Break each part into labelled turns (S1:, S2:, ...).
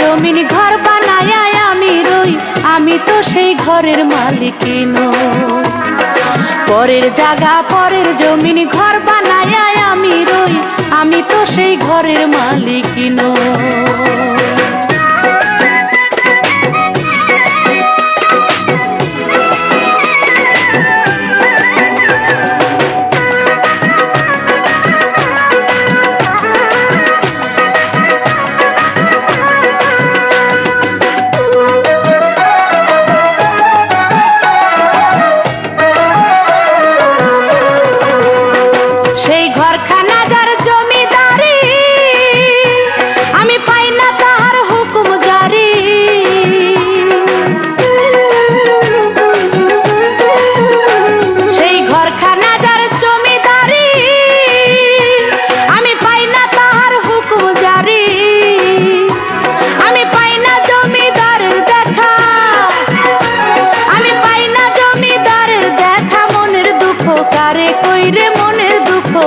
S1: জমিন ঘর বানায় আমি রই, আমি তো সেই ঘরের মালিক পরের জাগা পরের জমিন ঘর বানায় আমি রই, আমি তো সেই ঘরের মালিক নই। সেই ঘরখানা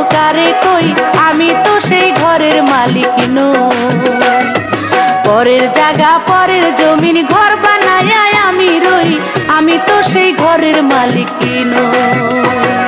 S1: কারে কই? আমি তো সেই ঘরের মালিক নই। পরের জায়গা, পরের জমিন, ঘর বানায় আমি রই। আমি তো সেই ঘরের মালিক নই।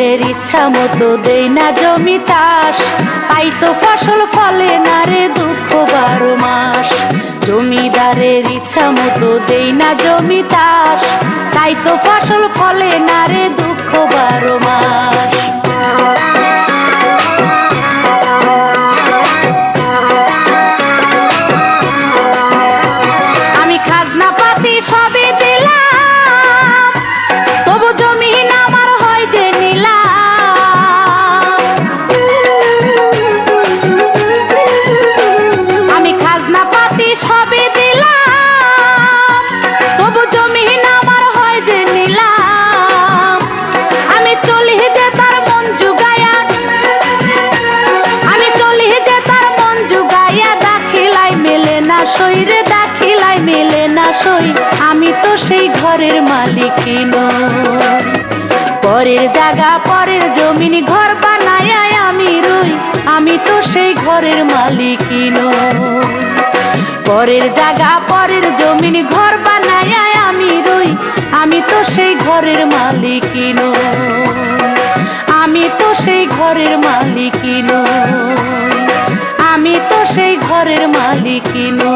S1: জমিদারের ইচ্ছা মতো দেই না জমি চাষ। পাই তো ফসল ফলে না রে দুঃখ বারো মাস। জমিদারের ইচ্ছা মতো দেই না জমি চাষ। তাই তো ফসল মেলে না সই রে দাখিলাই মেলে না সই। আমি তো সেই ঘরের মালিক নই। পরের জায়গা, পরের জমিন, ঘর বানায় আমি রই। আমি তো সেই ঘরের মালিক নই। পরের জায়গা, পরের জমিন, ঘর বানায় আমি রই। আমি তো সেই ঘরের মালিক নই। আমি তো সেই ঘরের মালিক নই। ঘরের মালিকিনো